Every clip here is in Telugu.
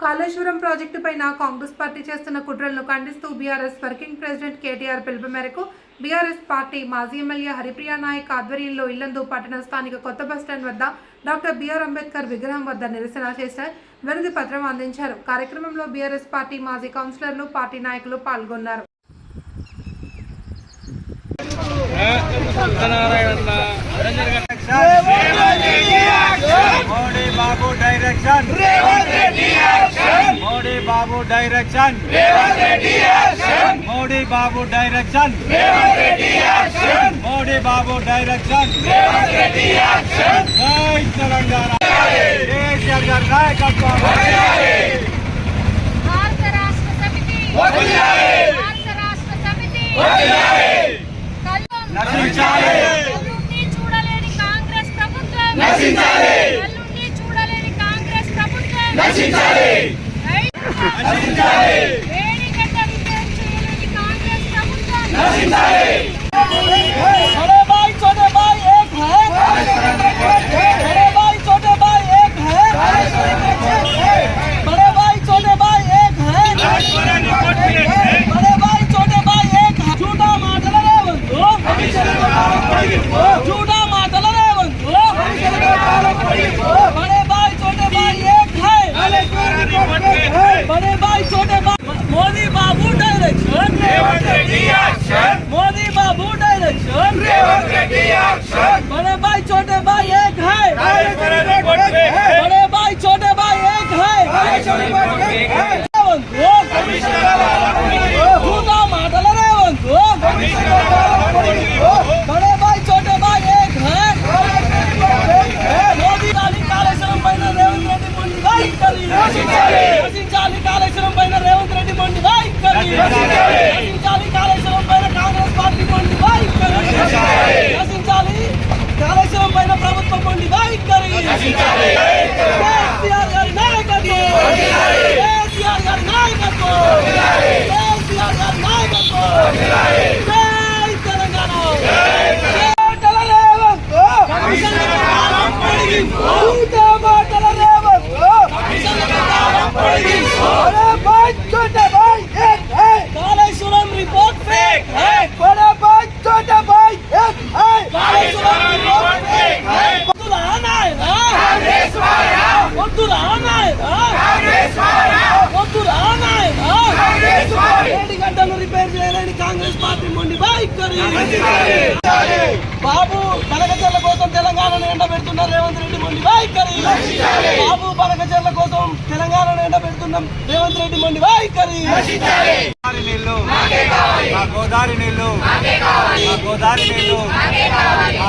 కాళేశ్వరం ప్రాజెక్టు పైన కాంగ్రెస్ పార్టీ చేస్తున్న కుట్రలను ఖండిస్తూ బీఆర్ఎస్ వర్కింగ్ ప్రెసిడెంట్ కేటీఆర్ పిలుపు మేరకు బీఆర్ఎస్ పార్టీ మాజీ ఎమ్మెల్యే హరిప్రియా నాయక్ ఆధ్వర్యంలో ఇల్లందు పట్టణ స్థానిక కొత్త బస్టాండ్ వద్ద డాక్టర్ బిఆర్ అంబేద్కర్ విగ్రహం వద్ద నిరసన చేశారు వినతి పత్రం అందించారు కార్యక్రమంలో బీఆర్ఎస్ పార్టీ మాజీ కౌన్సిలర్లు పార్టీ నాయకులు పాల్గొన్నారు Modi Babu direction Modi Babu direction Modi Babu direction Modi Babu direction Jai Telangana KCR గారి నాయకత్వం భారత రాష్ట్ర సమితి భారత రాష్ట్ర సమితి కల్వం నశించాలి కల్లుండి చూడలేని కాంగ్రెస్ ప్రభుత్వం కల్లుండి చూడలేని కాంగ్రెస్ ప్రభుత్వం నశించాలి వేడిగడ్డ విజయం చేయలేని కాంగ్రెస్ ప్రభుత్వం बड़े भाई छोटे भाई एक है बड़े भाई छोटे भाई एक है बड़े भाई छोटे भाई एक है बड़े भाई छोटे भाई एक है झूठा माटल रे बंधु झूठा बड़े भाई छोटे भाई मोदी बाबू डायरेक्शन मोदी बाबू डायरेक्शन बड़े भाई छोटे గంటలు రిపేర్ చేయలేని కాంగ్రెస్ పార్టీ మొండి. వైఖరి బాబు బనకచర్ల కోసం తెలంగాణను ఎండబెడుతున్న రేవంత్ రెడ్డి మొండి. వైఖరి బాబు బనకచర్ల కోసం తెలంగాణను ఎండబెడుతున్న రేవంత్ రెడ్డి మొండి. గోదావరి నీళ్ళు. మా గోదావరి నీళ్ళు. మా గోదావరి నీళ్ళు. మా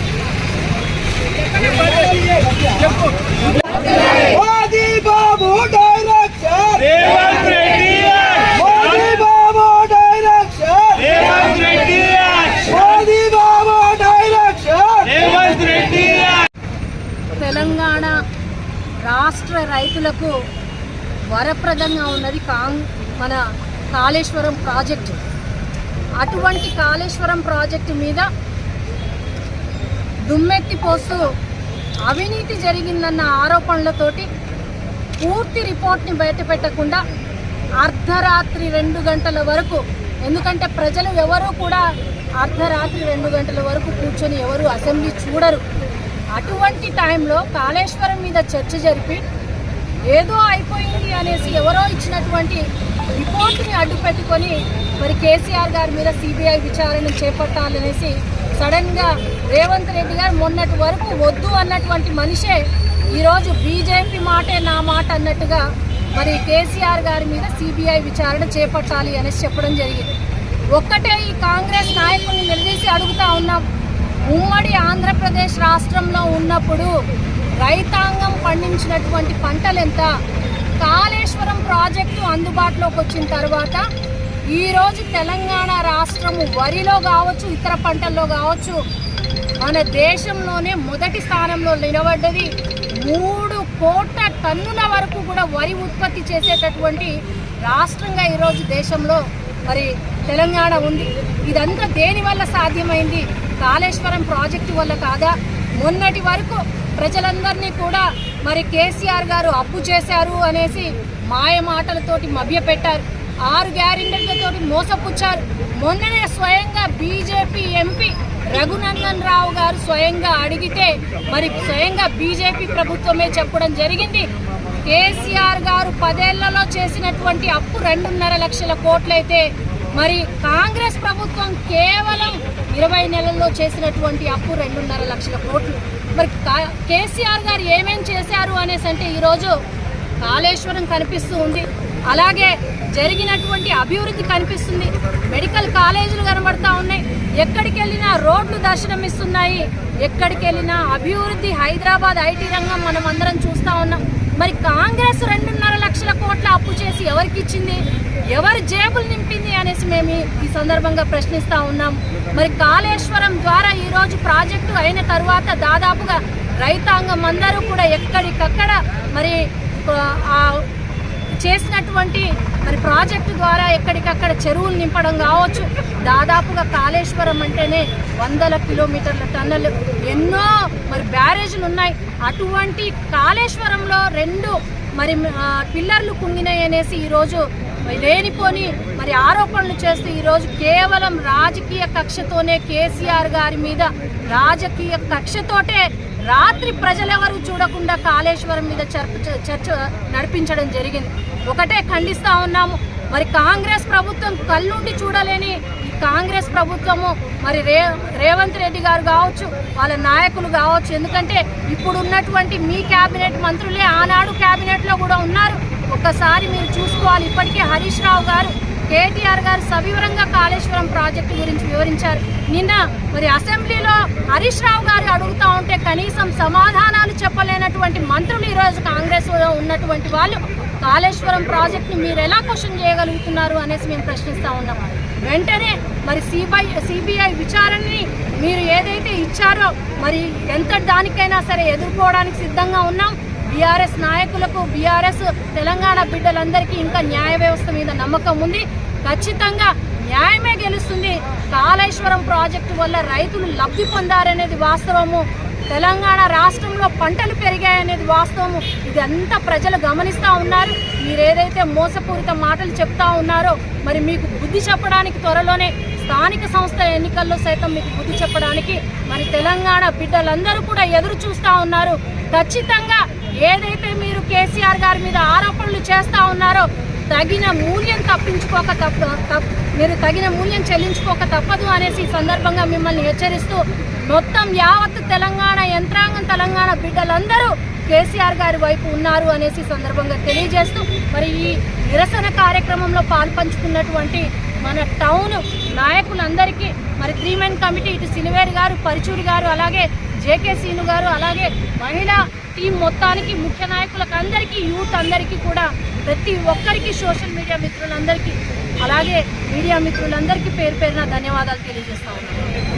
Modi Babu direction Revanth Reddy Modi Babu direction Revanth Reddy Modi Babu direction Revanth Reddy Telangana రాష్ట్ర రైతులకు వరప్రదంగా ఉన్నది కాంగ్ మన కాళేశ్వరం ప్రాజెక్టు. అటువంటి కాళేశ్వరం ప్రాజెక్టు మీద దుమ్మెత్తి పోస్తూ అవినీతి జరిగిందన్న ఆరోపణలతోటి పూర్తి రిపోర్ట్ని బయటపెట్టకుండా అర్ధరాత్రి రెండు గంటల వరకు ఎందుకంటే ప్రజలు ఎవరూ కూడా అర్ధరాత్రి రెండు గంటల వరకు కూర్చొని ఎవరు అసెంబ్లీ చూడరు. అటువంటి టైంలో కాళేశ్వరం మీద చర్చ జరిపి ఏదో అయిపోయింది అనేసి ఎవరో ఇచ్చినటువంటి రిపోర్ట్ని అడ్డు పెట్టుకొని మరి కేసీఆర్ గారి మీద సిబిఐ విచారణ చేపట్టాలనేసి సడన్గా రేవంత్ రెడ్డి గారు మొన్నటి వరకు వద్దు అన్నటువంటి మనిషే ఈరోజు బీజేపీ మాటే నా మాట అన్నట్టుగా మరి కేసీఆర్ గారి మీద సిబిఐ విచారణ చేపట్టాలి అనేసి చెప్పడం జరిగింది. ఒక్కటే ఈ కాంగ్రెస్ నాయకుల్ని నిలదీసి అడుగుతా ఉన్నాం ఉమ్మడి ఆంధ్రప్రదేశ్ రాష్ట్రంలో ఉన్నప్పుడు రైతాంగం పండించినటువంటి పంటలు ఎంత? కాళేశ్వరం ప్రాజెక్టు అందుబాటులోకి వచ్చిన తర్వాత ఈరోజు తెలంగాణ రాష్ట్రము వరిలో కావచ్చు ఇతర పంటల్లో కావచ్చు మన దేశంలోనే మొదటి స్థానంలో నిలబడ్డది. మూడు కోట్ల టన్నుల వరకు కూడా వరి ఉత్పత్తి చేసేటటువంటి రాష్ట్రంగా ఈరోజు దేశంలో మరి తెలంగాణ ఉంది. ఇదంతా దేని వల్ల సాధ్యమైంది? కాళేశ్వరం ప్రాజెక్టు వల్ల కాదా? మొన్నటి వరకు ప్రజలందరినీ కూడా మరి కేసీఆర్ గారు అప్పు చేశారు అనేసి మాయ మాటలతోటి మభ్యపెట్టారు. ఆరు గ్యారెంటీలతోటి మోసపుచ్చారు. మొన్ననే స్వయంగా బీజేపీ ఎంపీ రఘునందన్ రావు గారు స్వయంగా అడిగితే మరి స్వయంగా బీజేపీ ప్రభుత్వమే చెప్పడం జరిగింది. కేసీఆర్ గారు పదేళ్ళలో చేసినటువంటి అప్పు రెండున్నర లక్షల కోట్లయితే మరి కాంగ్రెస్ ప్రభుత్వం కేవలం ఇరవై నెలల్లో చేసినటువంటి అప్పు రెండున్నర లక్షల కోట్లు. మరి కా- కేసీఆర్ గారు ఏమేం చేశారు అనేసి అంటే ఈరోజు కాళేశ్వరం కనిపిస్తూ ఉంది. అలాగే జరిగినటువంటి అభివృద్ధి కనిపిస్తుంది. మెడికల్ కాలేజీలు కనబడతా ఉన్నాయి. ఎక్కడికి వెళ్ళినా రోడ్లు దర్శనమిస్తున్నాయి. ఎక్కడికి వెళ్ళినా అభివృద్ధి హైదరాబాద్ ఐటీ రంగం మనం అందరం చూస్తా ఉన్నాం. మరి కాంగ్రెస్ రెండున్నర లక్షల కోట్ల అప్పు చేసి ఎవరికి ఇచ్చింది ఎవరి జేబులు నింపింది అనేసి మేము ఈ- సందర్భంగా ప్రశ్నిస్తా ఉన్నాం. మరి కాళేశ్వరం ద్వారా ఈరోజు ప్రాజెక్టు అయిన తర్వాత దాదాపుగా రైతాంగం అందరూ కూడా ఎక్కడికక్కడ మరి చేసినటువంటి మరి ప్రాజెక్టు ద్వారా ఎక్కడికక్కడ చెరువులు నింపడం కావచ్చు దాదాపుగా కాళేశ్వరం అంటేనే వందల కిలోమీటర్ల టన్నులు. ఎన్నో మరి బ్యారేజ్లు ఉన్నాయి. అటువంటి కాళేశ్వరంలో రెండు మరి పిల్లర్లు కుంగినాయి అనేసి ఈరోజు లేనిపోని మరి ఆరోపణలు చేస్తూ ఈరోజు కేవలం రాజకీయ కక్షతోనే కేసీఆర్ గారి మీద రాజకీయ కక్షతోటే రాత్రి ప్రజలెవరు చూడకుండా కాళేశ్వరం మీద చర్చ చర్చ నడిపించడం జరిగింది. ఒకటే ఖండిస్తూ ఉన్నాము మరి కాంగ్రెస్ ప్రభుత్వం కళ్ళుండి చూడలేని కాంగ్రెస్ ప్రభుత్వము మరి రే రేవంత్ రెడ్డి గారు కావచ్చు వాళ్ళ నాయకులు కావచ్చు ఎందుకంటే ఇప్పుడు ఉన్నటువంటి మీ క్యాబినెట్ మంత్రులే ఆనాడు క్యాబినెట్లో కూడా ఉన్నారు. ఒక్కసారి మీరు చూసుకోవాలి. ఇప్పటికే హరీష్ రావు గారు కేటీఆర్ గారు సవివరంగా కాళేశ్వరం ప్రాజెక్టు గురించి వివరించారు. నిన్న మరి అసెంబ్లీలో హరీష్ రావు గారు అడుగుతా ఉంటే కనీసం సమాధానాలు చెప్పలేనటువంటి మంత్రులు ఈరోజు కాంగ్రెస్లో ఉన్నటువంటి వాళ్ళు కాళేశ్వరం ప్రాజెక్టుని మీరు ఎలా క్వశ్చన్ చేయగలుగుతున్నారు అనేసి మేము ప్రశ్నిస్తూ ఉన్నాం. వెంటనే మరి సిబిఐ సిబిఐ విచారణని మీరు ఏదైతే ఇచ్చారో మరి ఎంత దానికైనా సరే ఎదుర్కోవడానికి సిద్ధంగా ఉన్నాం. బీఆర్ఎస్ నాయకులకు బీఆర్ఎస్ తెలంగాణ బిడ్డలందరికీ ఇంకా న్యాయ వ్యవస్థ మీద నమ్మకం ఉంది. ఖచ్చితంగా న్యాయమే గెలుస్తుంది. కాళేశ్వరం ప్రాజెక్టు వల్ల రైతులు లబ్ధి పొందారనేది వాస్తవము. తెలంగాణ రాష్ట్రంలో పంటలు పెరిగాయనేది వాస్తవము. ఇదంతా ప్రజలు గమనిస్తూ ఉన్నారు. మీరు ఏదైతే మోసపూరిత మాటలు చెప్తా ఉన్నారో మరి మీకు బుద్ధి చెప్పడానికి త్వరలోనే స్థానిక సంస్థల ఎన్నికల్లో సైతం మీకు బుద్ధి చెప్పడానికి మరి తెలంగాణ బిడ్డలందరూ కూడా ఎదురు చూస్తూ ఉన్నారు. ఖచ్చితంగా ఏదైతే మీరు కేసీఆర్ గారి మీద ఆరోపణలు చేస్తూ ఉన్నారో తగిన మూల్యం తప్పించుకోక తప్ప మీరు తగిన మూల్యం చెల్లించుకోక తప్పదు అనేసి సందర్భంగా మిమ్మల్ని హెచ్చరిస్తూ మొత్తం యావత్ తెలంగాణ యంత్రాంగం తెలంగాణ బిడ్డలందరూ కేసీఆర్ గారి వైపు ఉన్నారు అనేసి సందర్భంగా తెలియజేస్తూ మరి ఈ నిరసన కార్యక్రమంలో పాల్పంచుకున్నటువంటి మన టౌన్ నాయకులందరికీ మరి త్రీ మెన్ కమిటీ ఇటు సిలివేరు గారు పరుచూరి గారు అలాగే జేకే సీను గారు అలాగే మహిళా టీం మొత్తానికి ముఖ్య నాయకులకు అందరికీ యూత్ అందరికీ కూడా ప్రతి ఒక్కరికి సోషల్ మీడియా మిత్రులందరికీ అలాగే మీడియా మిత్రులందరికీ పేరు పేరున ధన్యవాదాలు తెలియజేస్తా ఉన్నాను.